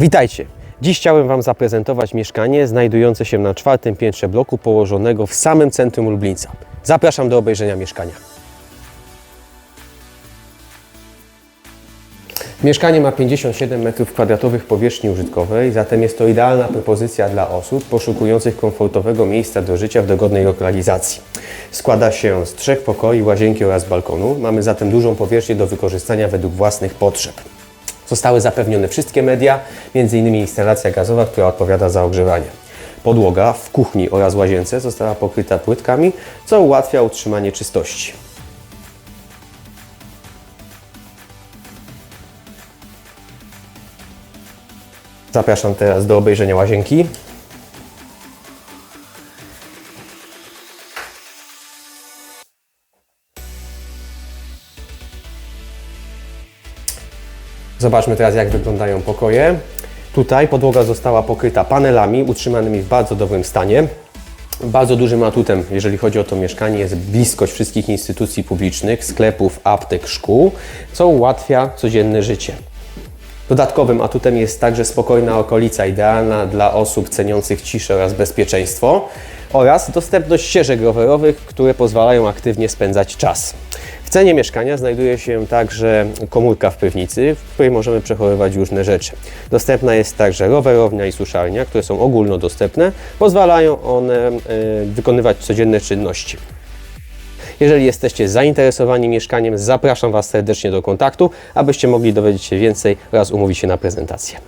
Witajcie! Dziś chciałem Wam zaprezentować mieszkanie znajdujące się na czwartym piętrze bloku położonego w samym centrum Lublińca. Zapraszam do obejrzenia mieszkania. Mieszkanie ma 57 m2 powierzchni użytkowej, zatem jest to idealna propozycja dla osób poszukujących komfortowego miejsca do życia w dogodnej lokalizacji. Składa się z trzech pokoi, łazienki oraz balkonu. Mamy zatem dużą powierzchnię do wykorzystania według własnych potrzeb. Zostały zapewnione wszystkie media, m.in. instalacja gazowa, która odpowiada za ogrzewanie. Podłoga w kuchni oraz łazience została pokryta płytkami, co ułatwia utrzymanie czystości. Zapraszam teraz do obejrzenia łazienki. Zobaczmy teraz, jak wyglądają pokoje. Tutaj podłoga została pokryta panelami utrzymanymi w bardzo dobrym stanie. Bardzo dużym atutem, jeżeli chodzi o to mieszkanie, jest bliskość wszystkich instytucji publicznych, sklepów, aptek, szkół, co ułatwia codzienne życie. Dodatkowym atutem jest także spokojna okolica, idealna dla osób ceniących ciszę oraz bezpieczeństwo oraz dostępność ścieżek rowerowych, które pozwalają aktywnie spędzać czas. W cenie mieszkania znajduje się także komórka w piwnicy, w której możemy przechowywać różne rzeczy. Dostępna jest także rowerownia i suszarnia, które są ogólnodostępne. Pozwalają one e, wykonywać codzienne czynności. Jeżeli jesteście zainteresowani mieszkaniem, zapraszam Was serdecznie do kontaktu, abyście mogli dowiedzieć się więcej oraz umówić się na prezentację.